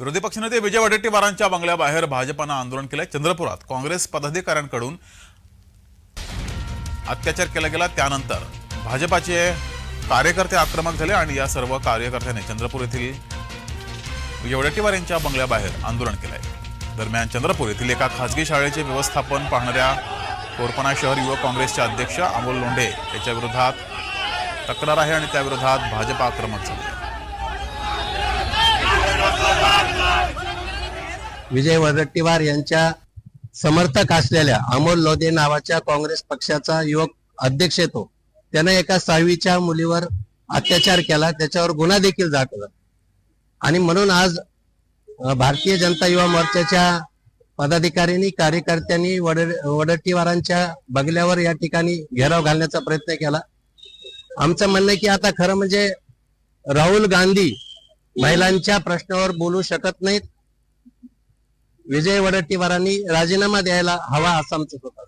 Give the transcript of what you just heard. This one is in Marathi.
विरोधी पक्षनेते विजय वडेट्टीवारांच्या बंगल्याबाहेर भाजपानं आंदोलन केलंय. चंद्रपुरात काँग्रेस पदाधिकाऱ्यांकडून अत्याचार केला गेला. त्यानंतर भाजपाचे कार्यकर्ते आक्रमक झाले आणि या सर्व कार्यकर्त्यांनी चंद्रपूर येथील विजय वडेट्टीवार यांच्या बंगल्याबाहेर आंदोलन केलंय. दरम्यान चंद्रपूर येथील एका खासगी शाळेचे व्यवस्थापन पाहणाऱ्या कोरपणा शहर युवक काँग्रेसचे अध्यक्ष अमोल लोंढे याच्या विरोधात तक्रार आहे आणि त्या विरोधात भाजप आक्रमक झाले विजय वडट्टीवार यांच्या समर्थक असलेल्या अमोल लोधे नावाच्या काँग्रेस पक्षाचा युवक अध्यक्ष येतो. त्याने एका सहावीच्या मुलीवर अत्याचार केला त्याच्यावर गुन्हा देखील दाखल आणि म्हणून आज भारतीय जनता युवा मोर्चाच्या पदाधिकाऱ्यांनी कार्यकर्त्यांनी वड वडट्टीवारांच्या बंगल्यावर या ठिकाणी घेराव घालण्याचा प्रयत्न केला. आमचं म्हणणं आहे की आता खरं म्हणजे राहुल गांधी महिलांच्या प्रश्नावर बोलू शकत नाहीत. विजय वडट्टीवारांनी राजीनामा द्यायला हवा असं आमचं होतं